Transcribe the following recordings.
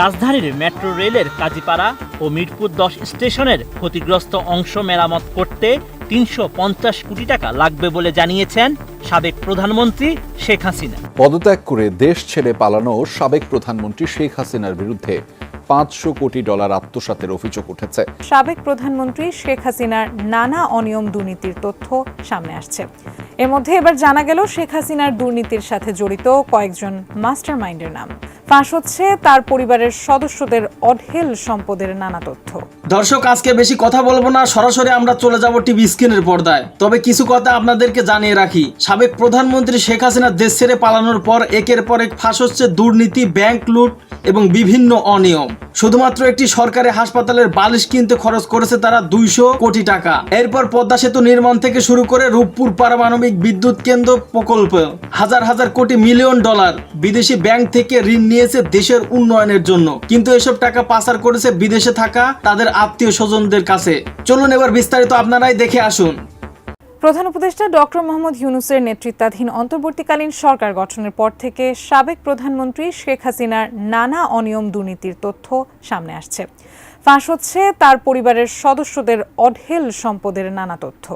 রাজধানীর মেট্রো রেলের কাজীপাড়া ও মিরপুর দশ স্টেশনের ক্ষতিগ্রস্ত অংশ মেরামত করতে তিনশো পঞ্চাশ কোটি টাকা লাগবে বলে জানিয়েছেন সাবেক প্রধানমন্ত্রী শেখ হাসিনা। পদত্যাগ করে দেশ ছেড়ে পালানো সাবেক প্রধানমন্ত্রী শেখ হাসিনার বিরুদ্ধে পাঁচশো কোটি ডলার আত্মসাতের অভিযোগ উঠেছে। সাবেক প্রধানমন্ত্রী শেখ হাসিনার নানা অনিয়ম দুর্নীতির তথ্য সামনে আসছে। এর মধ্যে এবার জানা গেল শেখ হাসিনার দুর্নীতির সাথে জড়িত কয়েকজন মাস্টার মাইন্ডের নাম। ফাঁস হচ্ছে তার পরিবারের সদস্যদের অঢেল সম্পদের নানা তথ্য। দর্শক, আজকে বেশি কথা বলব না, সরাসরি আমরা চলে যাব টিভি স্ক্রিনের পর্দায়। তবে কিছু কথা আপনাদেরকে জানিয়ে রাখি। সাবেক প্রধানমন্ত্রী শেখ হাসিনা দেশ ছেড়ে পালানোর পর একের পর এক ফাঁস হচ্ছে দুর্নীতি, ব্যাংক লুট এবং বিভিন্ন অনিয়ম। শুধুমাত্র একটি সরকারি হাসপাতালের বালিশ কিনতে খরচ করেছে তারা দুইশো কোটি টাকা। এরপর পদ্মা সেতু নির্মাণ থেকে শুরু করে রূপপুর পারমাণবিক বিদ্যুৎ কেন্দ্র প্রকল্প। হাজার হাজার কোটি মিলিয়ন ডলার বিদেশি ব্যাংক থেকে ঋণ নিয়েছে দেশের উন্নয়নের জন্য। কিন্তু এসব টাকা পাচার করেছে বিদেশে থাকা তাদের আত্মীয় স্বজনদের কাছে। চলুন এবার বিস্তারিত আপনারাই দেখে আসুন। প্রধান উপদেষ্টা ডক্টর মোহাম্মদ ইউনুসের নেতৃত্বাধীন অন্তর্বর্তীকালীন সরকার গঠনের পর থেকে সাবেক প্রধানমন্ত্রী শেখ হাসিনার নানা অনিয়ম দুর্নীতির তথ্য সামনে আসছে। ফাঁস হচ্ছে তার পরিবারের সদস্যদের অঢেল সম্পদের নানা তথ্য।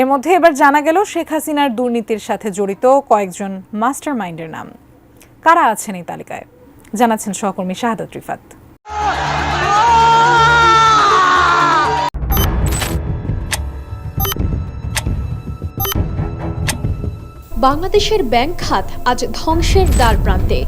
এর মধ্যে এবার জানা গেল শেখ হাসিনার দুর্নীতির সাথে জড়িত কয়েকজন মাস্টার মাইন্ডের নাম। কারা আছেন এই তালিকায়? জানাচ্ছেন সহকর্মী শাহাদত রিফাত। বাংলাদেশের ব্যাংক খাত আজ ধ্বংসের দ্বার প্রান্তে।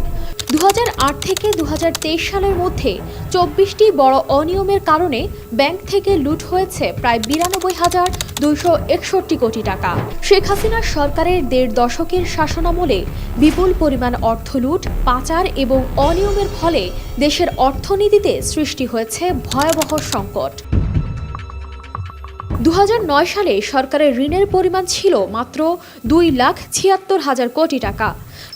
দু হাজার আট থেকে দু হাজার তেইশ সালের মধ্যে চব্বিশটি বড় অনিয়মের কারণে ব্যাংক থেকে লুট হয়েছে প্রায় বিরানব্বই হাজার দুইশো একষট্টি কোটি টাকা। শেখ হাসিনার সরকারের দেড় দশকের শাসনামলে বিপুল পরিমাণ অর্থ লুট, পাচার এবং অনিয়মের ফলে দেশের অর্থনীতিতে সৃষ্টি হয়েছে ভয়াবহ সংকট। দু হাজার নয় সালে সরকারের ঋণের পরিমাণ ছিল মাত্র দুই লাখ ছিয়াত্তর হাজার কোটি টাকা।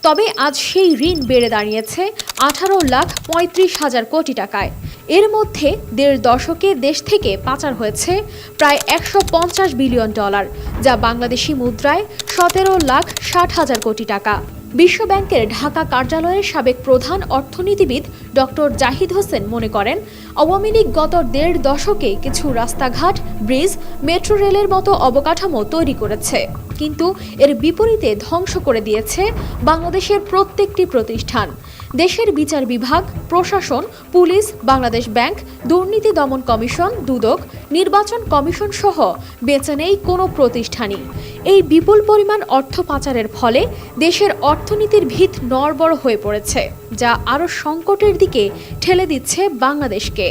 তবে আজ সেই ঋণ বেড়ে দাঁড়িয়েছে আঠারো লাখ পঁয়ত্রিশ হাজার কোটি টাকায়। এর মধ্যে দেড় দশকে দেশ থেকে পাচার হয়েছে প্রায় একশো পঞ্চাশ বিলিয়ন ডলার, যা বাংলাদেশি মুদ্রায় সতেরো লাখ ষাট হাজার কোটি টাকা। বিশ্বব্যাংকের ঢাকা কার্যালয়ের সাবেক প্রধান অর্থনীতিবিদ ডক্টর জাহিদ হোসেন মনে করেন, আওয়ামী লীগ গত দেড় দশকে কিছু রাস্তাঘাট, ব্রিজ, মেট্রো রেলের মতো অবকাঠামো তৈরি করেছে। কিন্তু এর বিপরীতে ধ্বংস করে দিয়েছে বাংলাদেশের প্রত্যেকটি প্রতিষ্ঠান। দেশের বিচার বিভাগ, প্রশাসন, পুলিশ, বাংলাদেশ ব্যাংক, দুর্নীতি দমন কমিশন, দুদক, নির্বাচন কমিশন সহ বেঁচে নেই কোনো প্রতিষ্ঠানই। এই বিপুল পরিমাণ অর্থ পাচারের ফলে দেশের অর্থনীতির ভিত নড়বড় হয়ে পড়েছে, যা আরও সংকটের দিকে ঠেলে দিচ্ছে বাংলাদেশকে।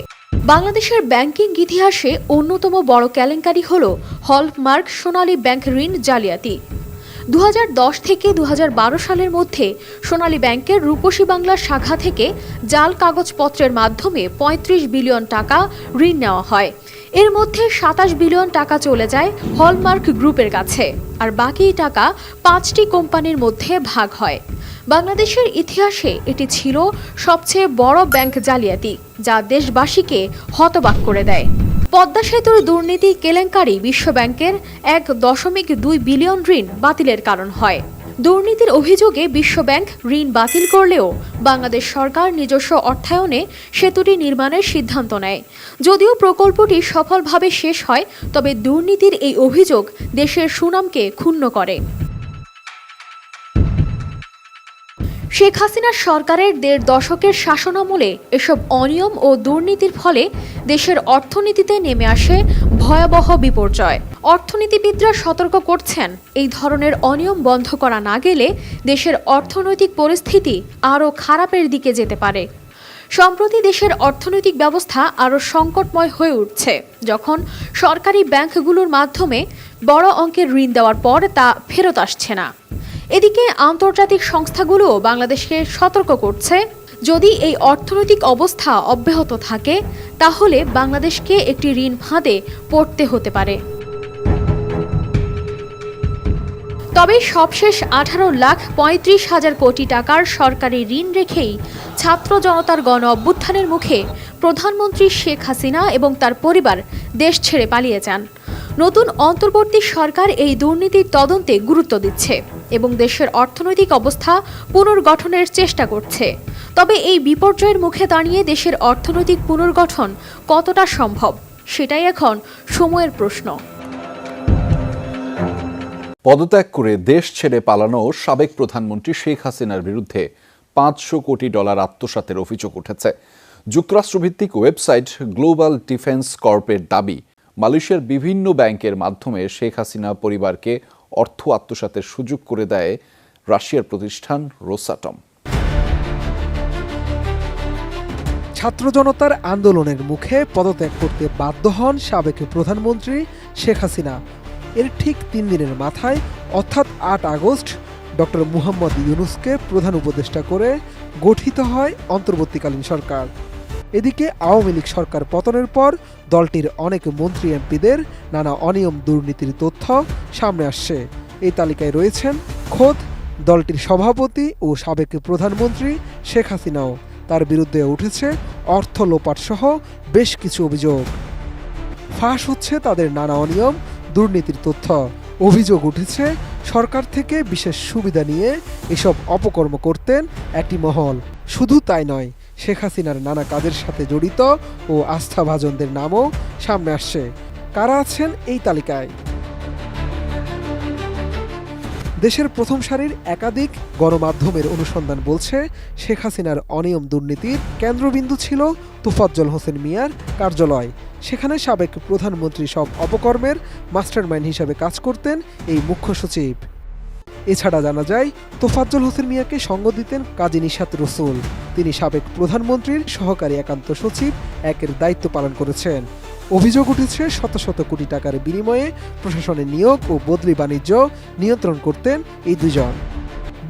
বাংলাদেশের ব্যাংকিং ইতিহাসে অন্যতম বড় কেলেঙ্কারি হল হলমার্ক সোনালী ব্যাংক ঋণ জালিয়াতি। দু হাজার দশ থেকে দু হাজার বারো সালের মধ্যে সোনালী ব্যাংকের রূপসী বাংলার শাখা থেকে জাল কাগজপত্রের মাধ্যমে ৩৫ বিলিয়ন টাকা ঋণ নেওয়া হয়। এর মধ্যে সাতাশ বিলিয়ন টাকা চলে যায় হলমার্ক গ্রুপের কাছে আর বাকি টাকা পাঁচটি কোম্পানির মধ্যে ভাগ হয়। বাংলাদেশের ইতিহাসে এটি ছিল সবচেয়ে বড় ব্যাংক জালিয়াতি, যা দেশবাসীকে হতবাক করে দেয়। পদ্মা সেতুর দুর্নীতি কেলেঙ্কারি বিশ্বব্যাংকের এক দশমিক দুই বিলিয়ন ঋণ বাতিলের কারণ হয়। দুর্নীতির অভিযোগে বিশ্বব্যাংক ঋণ বাতিল করলেও বাংলাদেশ সরকার নিজস্ব অর্থায়নে সেতুটি নির্মাণের সিদ্ধান্ত নেয়। যদিও প্রকল্পটি সফলভাবে শেষ হয়, তবে দুর্নীতির এই অভিযোগ দেশের সুনামকে ক্ষুণ্ণ করে। শেখ হাসিনার সরকারের দেড় দশকের শাসনামলে এসব অনিয়ম ও দুর্নীতির ফলে দেশের অর্থনীতিতে নেমে আসে ভয়াবহ বিপর্যয়। অর্থনীতিবিদরা সতর্ক করছেন, এই ধরনের অনিয়ম বন্ধ করা না গেলে দেশের অর্থনৈতিক পরিস্থিতি আরও খারাপের দিকে যেতে পারে। সম্প্রতি দেশের অর্থনৈতিক ব্যবস্থা আরও সংকটময় হয়ে উঠছে, যখন সরকারি ব্যাংকগুলোর মাধ্যমে বড় অঙ্কের ঋণ দেওয়ার পর তা ফেরত আসছে না। এদিকে আন্তর্জাতিক সংস্থাগুলো বাংলাদেশকে সতর্ক করছে। যদি এই অর্থনৈতিক অবস্থা অব্যাহত থাকে, তাহলে বাংলাদেশকে একটি ঋণ ফাঁদে পড়তে হতে পারে। তবে সবশেষ আঠারো লাখ পঁয়ত্রিশ হাজার কোটি টাকার সরকারি ঋণ রেখেই ছাত্র জনতার গণ অভ্যুত্থানের মুখে প্রধানমন্ত্রী শেখ হাসিনা এবং তার পরিবার দেশ ছেড়ে পালিয়ে যান। নতুন অন্তর্বর্তী সরকার এই দুর্নীতির তদন্তে গুরুত্ব দিচ্ছে। এবং দেশের অর্থনৈতিক অবস্থা পুনর্গঠনের চেষ্টা করছে। তবে এই বিপর্যয়ের মুখে দাঁড়িয়ে দেশের অর্থনৈতিক পুনর্গঠন কতটা সম্ভব, সেটাই এখন সময়ের প্রশ্ন। পদত্যাগ করে দেশ ছেড়ে পালানো সাবেক প্রধানমন্ত্রী শেখ হাসিনার বিরুদ্ধে পাঁচশো কোটি ডলার আত্মসাতের অভিযোগ উঠেছে। যুক্তরাষ্ট্রভিত্তিক ওয়েবসাইট গ্লোবাল ডিফেন্স কর্পের দাবি, মালয়েশিয়ার বিভিন্ন ব্যাংকের মাধ্যমে শেখ হাসিনা পরিবারকে অর্থ আত্মসাতের সুযোগ করে দেয় রাশিয়ার প্রতিষ্ঠান রোসাটম। ছাত্র জনতার আন্দোলনের মুখে পদত্যাগ করতে বাধ্য হন সাবেক প্রধানমন্ত্রী শেখ হাসিনা। এর ঠিক তিন দিনের মাথায়, অর্থাৎ আট আগস্ট, ডক্টর মুহাম্মদ ইউনুসকে প্রধান উপদেষ্টা করে গঠিত হয় অন্তর্বর্তীকালীন সরকার। এদিকে আওয়ামী লীগ সরকার পতনের পর দলটির অনেক মন্ত্রী এমপিদের নানা অনিয়ম দুর্নীতির তথ্য সামনে আসছে। এই তালিকায় রয়েছেন খোদ দলটির সভাপতি ও সাবেক প্রধানমন্ত্রী শেখ হাসিনাও। তার বিরুদ্ধে উঠেছে অর্থ লোপাট সহ বেশ কিছু অভিযোগ। ফাঁস হচ্ছে তাদের নানা অনিয়ম, দুর্নীতির তথ্য। অভিযোগ উঠেছে সরকার থেকে বিশেষ সুবিধা নিয়ে এসব অপকর্ম করতেন একটি মহল। শুধু তাই নয় শেখ হাসিনার নানা কাজের সাথে জড়িত ও আস্থাভাজনদের নামও সামনে আসছে। কারা আছেন এই তালিকায়? দেশের প্রথম সারির একাধিক গণমাধ্যমের অনুসন্ধান বলছে, শেখ হাসিনার অনিয়ম দুর্নীতির কেন্দ্রবিন্দু ছিল তোফাজ্জল হোসেন মিয়ার কার্যালয়। সেখানে সাবেক প্রধানমন্ত্রী সব অপকর্মের মাস্টারমাইন্ড হিসাবে কাজ করতেন এই মুখ্য সচিব। এছাড়া জানা যায়, তোফাজ্জল হোসেন মিয়াকে সঙ্গ দিতেন কাজী নিশাত রসুল। তিনি সাবেক প্রধানমন্ত্রীর সহকারী একান্ত সচিব, একের দায়িত্ব পালন করেছেন। অভিযোগ উঠেছে, শত শত কোটি টাকার বিনিময়ে প্রশাসনের নিয়োগ ও বদলি বাণিজ্য নিয়ন্ত্রণ করতেন এই দুজন।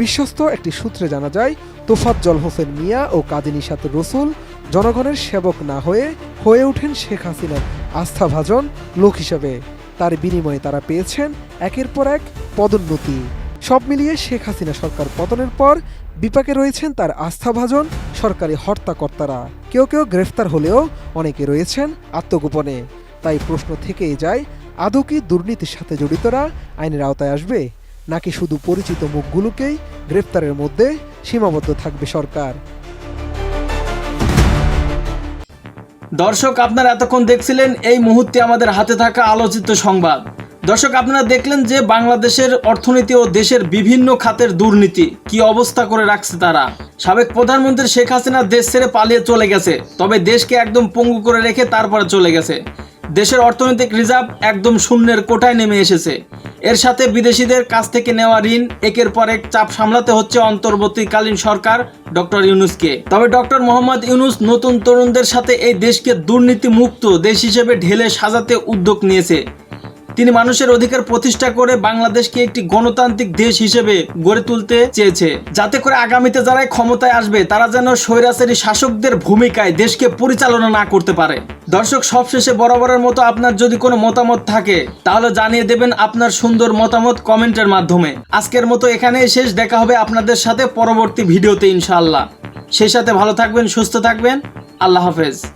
বিশ্বস্ত একটি সূত্রে জানা যায়, তোফাজ্জল হোসেন মিয়া ও কাজী নিশাত রসুল জনগণের সেবক না হয়ে হয়ে ওঠেন শেখ হাসিনার আস্থাভাজন লোক হিসেবে। তার বিনিময়ে তারা পেয়েছেন একের পর এক পদোন্নতি। সব মিলিয়ে শেখ হাসিনা সরকার পতনের পর বিপাকে রয়েছেন তার আস্থাভাজন সরকারি হর্তাকর্তারা। কেউ কেউ গ্রেফতার হলেও অনেকে রয়েছেন আত্মগোপনে। তাই প্রশ্ন থেকেই যায়, আদৌ কি দুর্নীতির সাথে জড়িতরা আইনের আওতায় আসবে? নাকি শুধু পরিচিত মুখগুলোকেই গ্রেফতারের মধ্যে সীমাবদ্ধ থাকবে সরকার? দর্শক, আপনারা এতক্ষণ দেখছিলেন এই মুহূর্তে আমাদের হাতে থাকা আলোচিত সংবাদ। দর্শক, আপনারা দেখলেন যে বাংলাদেশের অর্থনীতি ও দেশের বিভিন্ন খাতের দুর্নীতি কি অবস্থা করে রাখছে তারা। সাবেক প্রধানমন্ত্রী শেখ হাসিনা দেশ ছেড়ে পালিয়ে চলে গেছে, তবে দেশকে একদম পঙ্গু করে রেখে তারপরে চলে গেছে। দেশের অর্থনৈতিক রিজার্ভ একদম শূন্যের কোটায় নেমে এসেছে। এর সাথে বিদেশিদের কাছ থেকে নেওয়া ঋণ, একের পর এক চাপ সামলাতে হচ্ছে অন্তর্বর্তীকালীন সরকার ডক্টর ইউনুসকে। তবে ডক্টর মোহাম্মদ ইউনুস নতুন তরুণদের সাথে এই দেশকে দুর্নীতি মুক্ত দেশ হিসেবে ঢেলে সাজাতে উদ্যোগ নিয়েছে। তিনি মানুষের অধিকার প্রতিষ্ঠা করে বাংলাদেশকে একটি গণতান্ত্রিক দেশ হিসেবে গড়ে তুলতে চেয়েছে। যাতে করে আগামীতে যারাই ক্ষমতায় আসবে, তারা যেন স্বৈরাচারী শাসকদের ভূমিকায় দেশকে পরিচালনা না করতে পারে। দর্শক, সবশেষে বরাবরের মতো আপনার যদি কোনো মতামত থাকে, তাহলে জানিয়ে দেবেন আপনার সুন্দর মতামত কমেন্টের মাধ্যমে। আজকের মতো এখানেই শেষ, দেখা হবে আপনাদের সাথে পরবর্তী ভিডিওতে ইনশাআল্লাহ। সেই সাথে ভালো থাকবেন, সুস্থ থাকবেন। আল্লাহ হাফেজ।